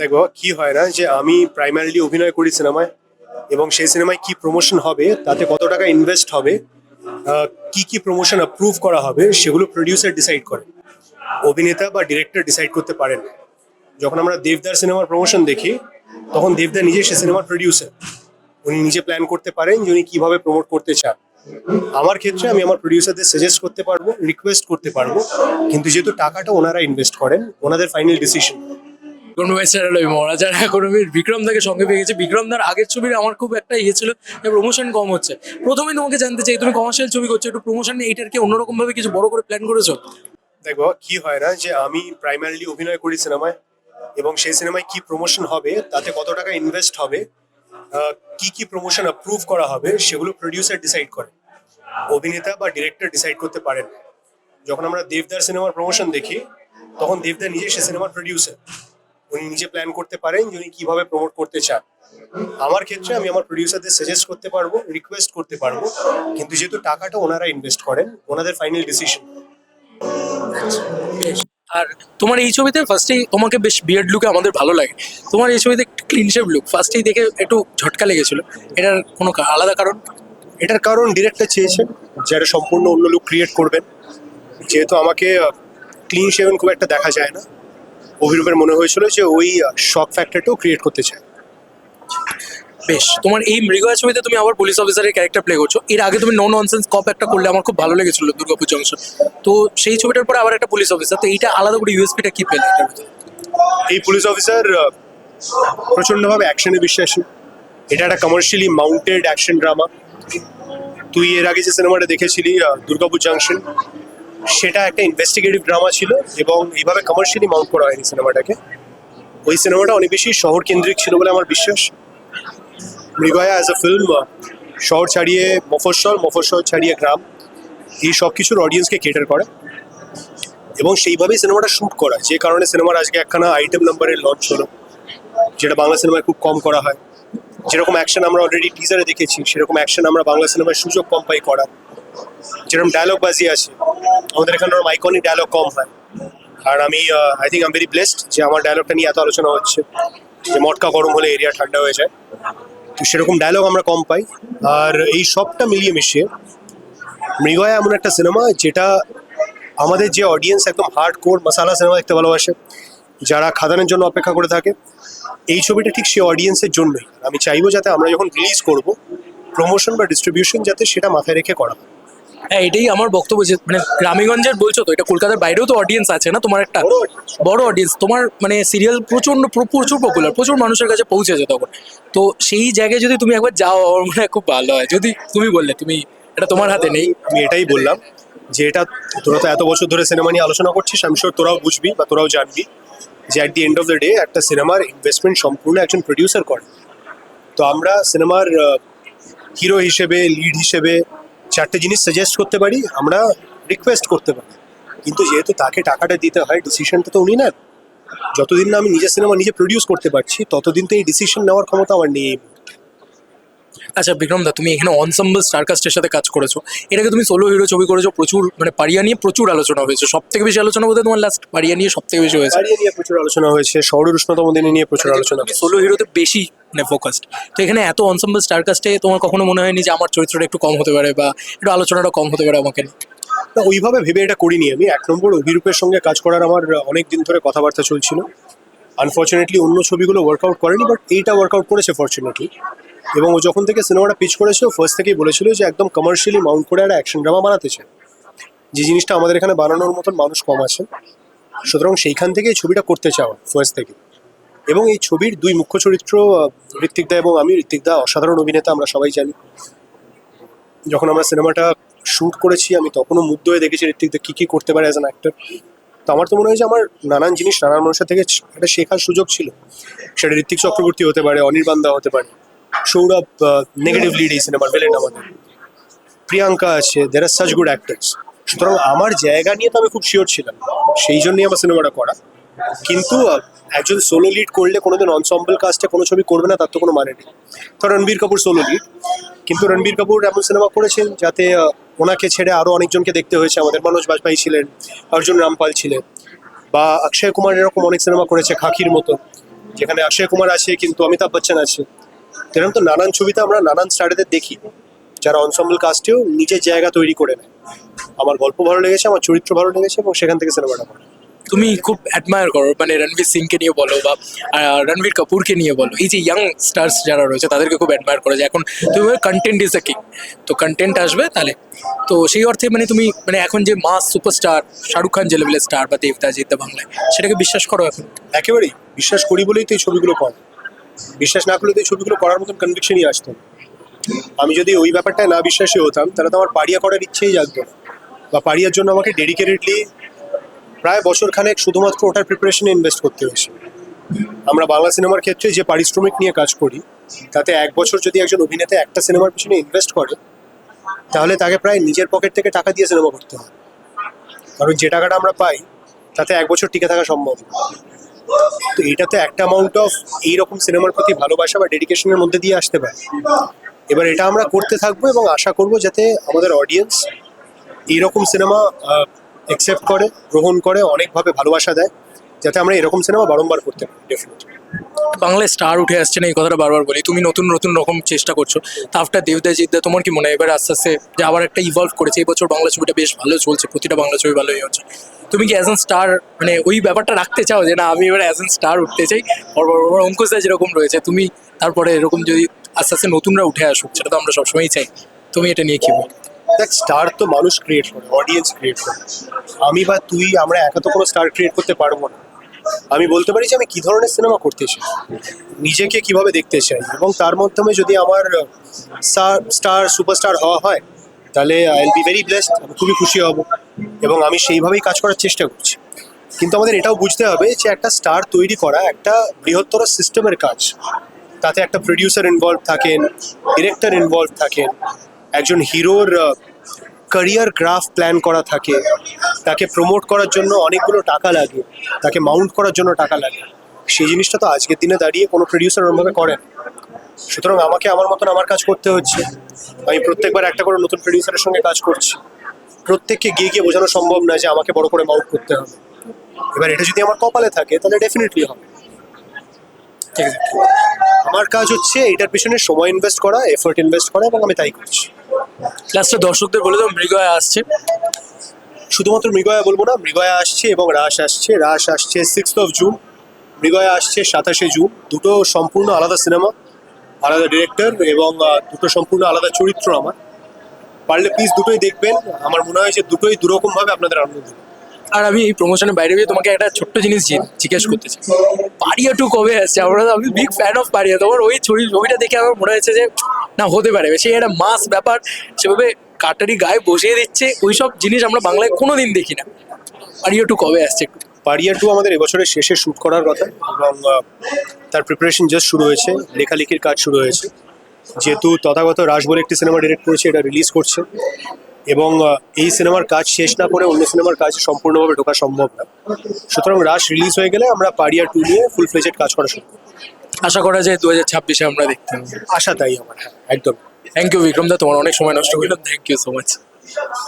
দেখো, কি হয় না যে আমি প্রাইমারিলি অভিনয় করি সিনেমায় এবং সেই সিনেমায় কি প্রমোশন হবে, তাতে কত টাকা ইনভেস্ট হবে কি কি প্রমোশন অ্যাপ্রুভ করা হবে, সেগুলো প্রডিউসার ডিসাইড করে। অভিনেতা বা ডিরেক্টর ডিসাইড করতে পারেন যখন আমরা দেবদার সিনেমার প্রমোশন দেখি, তখন দেবদা নিজে সে সিনেমার প্রডিউসার উনি নিজে প্ল্যান করতে পারেন যে উনি কীভাবে প্রমোট করতে চান। আমার ক্ষেত্রে আমি আমার প্রডিউসারদের সাজেস্ট করতে পারব রিকোয়েস্ট করতে পারব, কিন্তু যেহেতু টাকাটা ওনারা ইনভেস্ট করেন, ওনাদের ফাইনাল ডিসিশন কোনো ম্যাচের ওই মহারাজার একাডেমির বিক্রম দাকে সঙ্গে পেয়ে গেছে। বিক্রম দার আগের ছবির আমার খুব একটা ইয়ে ছিল প্রমোশন কম হচ্ছে। প্রথমেই তোমাকে জানতে চাই, তুমি কমার্শিয়াল ছবি করছ, একটু প্রমোশন এইটার কি অন্যরকম ভাবে কিছু বড় করে প্ল্যান করেছ? দেখো, কি হয় না যে আমি প্রাইমারিলি অভিনয় করি সিনেমায়, এবং সেই সিনেমায় কি প্রমোশন হবে, তাতে কত টাকা ইনভেস্ট হবে কি কি প্রমোশন অ্যাপ্রুভ করা হবে, সেগুলো প্রডিউসার ডিসাইড করে। অভিনেতা বা ডিরেক্টর ডিসাইড করতে পারেন। যখন আমরা দেবদার সিনেমার প্রমোশন দেখি, তখন দেবদা নিজে সে সিনেমার প্রডিউসার উনি নিজে প্ল্যান করতে পারেন যে উনি কীভাবে প্রমোট করতে চান। আমার ক্ষেত্রে আমি আমার প্রডিউসারদের সাজেস্ট করতে পারব রিকোয়েস্ট করতে পারব কিন্তু যেহেতু টাকাটা ওনারা ইনভেস্ট করেন ওনাদের ফাইনাল ডিসিশন আর তোমার এই ছবিতে ফার্স্টেই তোমাকে বেশ বিয়ার্ড লুকে আমাদের ভালো লাগে। তোমার এই ছবিতে ক্লিন শেপ লুক ফার্স্টেই দেখে একটু ঝটকা লেগেছিল। এটার কোনো আলাদা কারণ? এটার কারণ ডিরেক্টর চেয়েছেন যারা সম্পূর্ণ অন্য লুক ক্রিয়েট করবেন। যেহেতু আমাকে ক্লিন শেভেন খুব একটা দেখা যায় না। অভিরূপের মনে হয়েছিল যে ওই শক ফ্যাক্টরটাও ক্রিয়েট করতে চায়। বেশ তোমার এই মৃগয়া ছবিতে তুমি আবার পুলিশ অফিসারের ক্যারেক্টার প্লে করছ। এর আগে তুমি নো ননসেন্স কপ একটা করলে আমার খুব ভালো লেগেছিল দুর্গাপুর জংশন তো সেই ছবিটার পরে আবার একটা পুলিশ অফিসার তো এইটা আলাদা করে ইউএসপিটা কি পেলে এই পুলিশ অফিসার প্রচণ্ডভাবে অ্যাকশনে বিশ্বাসী। এটা একটা কমার্শিয়ালি মাউন্টেড অ্যাকশন ড্রামা তুই এর আগে যে সিনেমাটা দেখেছিলি দুর্গাপুর জাংশন সেটা একটা ইনভেস্টিগেটিভ ড্রামা ছিল এবং এইভাবে কমার্শিয়ালি মাউন্ট করা হয়নি সিনেমাটাকে। ওই সিনেমাটা অনেক বেশি শহর কেন্দ্রিক ছিল বলে আমার বিশ্বাস। মৃগয়া অ্যাজ আ ফিল্ম শহর ছাড়িয়ে মফস্বল মফস্বল ছাড়িয়ে গ্রাম, এই সব কিছুর অডিয়েন্সকে কেটার করে। এবং সেইভাবেই সিনেমাটা শ্যুট করা। যে কারণে সিনেমার আজকে একখানা আইটেম নাম্বারের লঞ্চ হলো, যেটা বাংলা সিনেমায় খুব কম করা হয়। যেরকম অ্যাকশন আমরা অলরেডি টিজারে দেখেছি, সেরকম অ্যাকশন আমরা বাংলা সিনেমায় সুযোগ কম পাই করার। যেরকম ডায়লগ বাজি আছে, আমাদের এখানে ওরকম আইকনিক ডায়লগ কম হয়। আর আমি I think am very blessed যে আমার ডায়লগটা নিয়ে এত আলোচনা হচ্ছে, যে মটকা গরম হলে এরিয়া ঠান্ডা হয়ে যায়। তো সেরকম ডায়লগ আমরা কম পাই। আর এই সবটা মিলিয়ে মিশিয়ে, মৃগয়া এমন একটা সিনেমা যেটা আমাদের যে অডিয়েন্স একদম হার্ড কোর মশালা সিনেমা দেখতে ভালোবাসে, যারা খাদানের জন্য অপেক্ষা করে থাকে, এই ছবিটা ঠিক সেই অডিয়েন্সের জন্যই। আমি চাইব যাতে আমরা যখন রিলিজ করব প্রমোশন বা ডিস্ট্রিবিউশন যাতে সেটা মাথায় রেখে করা হয়। হ্যাঁ এটাই আমার বক্তব্য যে মানে গ্রামেগঞ্জের বলছো তো এটা কলকাতার বাইরেও তো অডিয়েন্স আছে না তোমার একটা? বড় বড় অডিয়েন্স তোমার মানে সিরিয়াল প্রচণ্ড প্রচুর পপুলার প্রচুর মানুষের কাছে পৌঁছেছে তখন। তো সেই জায়গায় যদি তুমি একবার যাও আমার মনে হয় খুব ভালো হয়। যদি তুমি বললে তুমি এটা তোমার হাতে নেই। আমি এটাই বললাম যে এটা তোরা তো এত বছর ধরে সিনেমা নিয়ে আলোচনা করছিস আমি শিওর তোরাও বুঝবি বা তোরাও জানবি যে at the end of the day একটা সিনেমার ইনভেস্টমেন্ট সম্পূর্ণ একজন প্রডিউসার করে। তো আমরা সিনেমার হিরো হিসেবে লিড হিসেবে চারটে জিনিস সাজেস্ট করতে পারি আমরা রিকোয়েস্ট করতে পারি। কিন্তু যেহেতু তাকে টাকাটা দিতে হয় ডিসিশনটা তো উনি নেন। যতদিন না আমি নিজের সিনেমা নিজে প্রডিউস করতে পারছি ততদিন তো এই ডিসিশন নেওয়ার ক্ষমতা আমার নেই আচ্ছা বিক্রম দা তুমি এখানে অনসাম্বল স্টারকাস্টের সাথে কাজ করেছ। এর আগে তুমি সোলো হিরো ছবি করেছ প্রচুর মানে পারিয়া নিয়ে প্রচুর আলোচনা হয়েছে। সব থেকে বেশি আলোচনা বলতে তোমার লাস্ট পারিয়া নিয়ে সব থেকে বেশি হয়েছে। দাঁড়িয়ে নিয়ে প্রচুর আলোচনা হয়েছে শহরের উষ্ণতম দিনে নিয়ে প্রচুর আলোচনা হয়েছে। সোলো হিরোতে বেশি মানে ফোকাসড তো এখানে এত অনসাম্বল স্টারকাস্টে তোমার কখনো মনে হয়নি যে আমার চরিত্রটা একটু কম হতে পারে বা একটু আলোচনাটা কম হতে পারে আমাকে? না, ওইভাবে ভেবে এটা করিনি আমি। এক নম্বর অভিরূপের সঙ্গে কাজ করার আমার অনেক দিন ধরে কথাবার্তা চলছিল। আনফর্চুনেটলি অন্য ছবিগুলো ওয়ার্কআউট করেনি বাট এইটা ওয়ার্কআউট করেছে ফর্চুনেটলি এবং ও যখন থেকে সিনেমাটা পিচ করেছে ফার্স্ট থেকেই বলেছিল যে একদম কমার্শিয়ালি মাউন্ট করে একটা অ্যাকশন ড্রামা বানাতে চায়। যে জিনিসটা আমাদের এখানে বানানোর মতন মানুষ কম আছে। সুতরাং সেইখান থেকে এই ছবিটা করতে চাওয়া ফার্স্ট থেকে এবং এই ছবির দুই মুখ্য চরিত্র আহ, ঋত্বিক দা এবং আমি। ঋত্বিক দা অসাধারণ অভিনেতা আমরা সবাই জানি। যখন আমরা সিনেমাটা শ্যুট করেছি আমি তখনও মুগ্ধ হয়ে দেখেছি ঋত্বিক দা কী কী করতে পারে অ্যাজ অ্যান অ্যাক্টর তো আমার তো মনে হয় যে আমার নানান জিনিস নানান মানুষের থেকে একটা শেখার সুযোগ ছিল। সেটা ঋত্বিক চক্রবর্তী হতে পারে অনির্বাণ দা হতে পারে সৌরভ নেগেটিভ লিড এই সিনেমার ভিলেন আমাদের। প্রিয়াঙ্কা আছে দের আর সাচ গুড অ্যাক্টার্স সুতরাং আমার জায়গা নিয়ে তো আমি খুব শিওর ছিলাম। সেই জন্যই আমার সিনেমাটা করা। কিন্তু একজন সোলো লিড করলে কোনোদিন অনসম্বল কাজটা কোনো ছবি করবে না, তার তো কোনো মানে নেই। তো রণবীর কাপুর সোলো লিড কিন্তু রণবীর কাপুর এমন সিনেমা করেছেন যাতে ওনাকে ছেড়ে আরও অনেকজনকে দেখতে হয়েছে। আমাদের মনোজ বাজপাই ছিলেন, অর্জুন রামপাল ছিলেন, বা অক্ষয় কুমার এরকম অনেক সিনেমা করেছে, খাকির মতো, যেখানে অক্ষয় কুমার আছে কিন্তু অমিতাভ বচ্চন আছে। এরকম তো নানান ছবিতে আমরা নানান স্টারেদের দেখি, যারা অনসম্বল কাস্টেও নিজের জায়গা তৈরি করে নেয়। আমার গল্প ভালো লেগেছে, আমার চরিত্র ভালো লেগেছে, এবং সেখান থেকে সিনেমাটা ভালো তুমি খুব অ্যাডমায়ার করো। মানে রণবীর সিংকে নিয়ে বলো বা রণবীর কাপুরকে নিয়ে বলো। এই যে ইয়াং স্টার্স যারা রয়েছে, তাদেরকে খুব অ্যাডমায়ার করো যে এখন তুমি কন্টেন্ট ইজ দ্য কিং তো কন্টেন্ট আসবে তাহলে। তো সেই অর্থে মানে তুমি মানে এখন যে মাস সুপারস্টার শাহরুখ খান যে লেভেলের স্টার বা দেবতা জিদ্দা বাংলায়, সেটাকে বিশ্বাস করো এখন? একেবারেই। বিশ্বাস করি বলেই তো এই ছবিগুলো কর। বিশ্বাস না করলে তো এই ছবিগুলো করার মতন কনভিকশনই আসতো আমি যদি ওই ব্যাপারটায় না বিশ্বাসী হতাম, তাহলে তো আমার পাড়িয়া করার ইচ্ছেই জাগতো বা পাড়িয়ার জন্য আমাকে ডেডিকেটেডলি প্রায় বছর খানেক শুধুমাত্র ওটার প্রিপারেশনে ইনভেস্ট করতে হয়েছে। আমরা বাংলা সিনেমার ক্ষেত্রে যে পারিশ্রমিক নিয়ে কাজ করি, তাতে এক বছর যদি একজন অভিনেতা একটা সিনেমার পিছনে ইনভেস্ট করে, তাহলে তাকে প্রায় নিজের পকেট থেকে টাকা দিয়ে সিনেমা করতে হয়। কারণ যে টাকাটা আমরা পাই, তাতে এক বছর টিকে থাকা সম্ভব। তো এটাতে একটা অ্যামাউন্ট অফ এইরকম সিনেমার প্রতি ভালোবাসা বা ডেডিকেশনের মধ্যে দিয়ে আসতে পারে। এবার এটা আমরা করতে থাকব এবং আশা করব যাতে আমাদের অডিয়েন্স এইরকম সিনেমা অ্যাকসেপ্ট করে, গ্রহণ করে, অনেকভাবে ভালোবাসা দেয়, যাতে আমরা এরকম সিনেমা বারংবার করতে পারি ডেফিনেটলি বাংলায় স্টার উঠে আসছে না, এই কথাটা বারবার বলি। তুমি নতুন নতুন রকম চেষ্টা করছ। তা আফটার দেবদা, জিদ্দা, তোমার কি মনে হয়? এবার আস্তে আস্তে যে আবার একটা ইভলভ করেছে এই বছর বাংলা ছবিটা বেশ ভালো চলছে, প্রতিটা বাংলা ছবি ভালো হচ্ছে। তুমি কি অ্যাজ স্টার মানে ওই ব্যাপারটা রাখতে চাও যে না, আমি এবার অ্যাজ এন স্টার উঠতে চাই? পরপর অঙ্কুশ দা যেরকম রয়েছে, তুমি তারপরে এরকম যদি আস্তে আস্তে নতুনরা উঠে আসুক, সেটা তো আমরা সবসময়ই চাই। তুমি এটা নিয়ে কি বল দেখ স্টার তো মানুষ ক্রিয়েট করে অডিয়েন্স ক্রিয়েট করে। আমি বা তুই, আমরা একা তো কোনো স্টার ক্রিয়েট করতে পারব না। আমি বলতে পারি যে আমি কি ধরনের সিনেমা করতে চাই নিজেকে কীভাবে দেখতে চাই? এবং তার মাধ্যমে যদি আমার স্টার সুপারস্টার হওয়া হয়, তাহলে I will be very blessed আমি খুবই খুশি হব। এবং আমি সেইভাবেই কাজ করার চেষ্টা করছি। কিন্তু আমাদের এটাও বুঝতে হবে যে একটা স্টার তৈরি করা একটা বৃহত্তর সিস্টেমের কাজ। তাতে একটা প্রডিউসার ইনভলভ থাকেন ডিরেক্টর ইনভলভ থাকেন, একজন হিরোর ক্যারিয়ার গ্রাফ প্ল্যান করা থাকে, তাকে প্রমোট করার জন্য অনেকগুলো টাকা লাগে, তাকে মাউন্ট করার জন্য টাকা লাগে। সেই জিনিসটা তো আজকের দিনে দাঁড়িয়ে কোনো প্রডিউসার ওরমভাবে করে সুতরাং আমাকে আমার মতন আমার কাজ করতে হচ্ছে। আমি প্রত্যেকবার একটা করে নতুন প্রডিউসারের সঙ্গে কাজ করছি। প্রত্যেককে গিয়ে গিয়ে বোঝানো সম্ভব না যে আমাকে বড় করে মাউন্ট করতে হবে। এবার এটা যদি আমার কপালে থাকে, তাহলে ডেফিনেটলি হবে। ঠিক আছে। আমার কাজ হচ্ছে এটার পিছনে সময় ইনভেস্ট করা এফোর্ট ইনভেস্ট করা এবং আমি তাই করছি। লাস্টে দর্শকদের বলে দাও মৃগয়া আসছে। শুধুমাত্র মৃগয়া বলব না মৃগয়া আসছে এবং রাস আসছে। রাস আসছে সিক্সথ অফ জুন মৃগয়া আসছে সাতাশে জুন দুটো সম্পূর্ণ আলাদা সিনেমা আলাদা ডিরেক্টর এবং দুটো সম্পূর্ণ আলাদা চরিত্র আমার। পারলে প্লিজ দুটোই দেখবেন। আমার মনে হয় যে দুটোই দুরকমভাবে আপনাদের আনন্দ দেবে। আর আমি এই প্রমোশনের বাইরে গিয়ে তোমাকে একটা ছোট্ট জিনিস জিজ্ঞেস করতে চাই পারিয়া টু কবে আসছে? আমরা আমি বিগ ফ্যান অফ পারিয়া তোমার ওই ছবি ছবিটা দেখে আমার মনে হয়েছে যে, না, হতে পারে। সেই একটা মাস ব্যাপার। সেভাবে কাটারি গায়ে বসিয়ে দিচ্ছে। ওইসব জিনিস আমরা বাংলায় কোনোদিন দেখি না। পারিয়া টু কবে আসছে? একটু পারিয়া টু আমাদের এবছরের শেষে শ্যুট করার কথা। এবং তার প্রিপারেশন জাস্ট শুরু হয়েছে। লেখালেখির কাজ শুরু হয়েছে। যেহেতু তথাগত রাস বলে একটি সিনেমা ডিরেক্ট করেছে, এটা রিলিজ করছে। এবং এই সিনেমার কাজ শেষ না করে অন্য সিনেমার কাজ সম্পূর্ণভাবে ঢোকা সম্ভব না। সুতরাং রাশ রিলিজ হয়ে গেলে আমরা পারিয়া টু নিয়ে ফুল ফ্লেজেড কাজ করা শুরু আশা করা যায় দু হাজার ছাব্বিশে আমরা দেখতে আশা তাই আমার হ্যাঁ একদম। থ্যাংক ইউ বিক্রম দা তোমার অনেক সময় নষ্ট করলাম থ্যাংক ইউ সো মাচ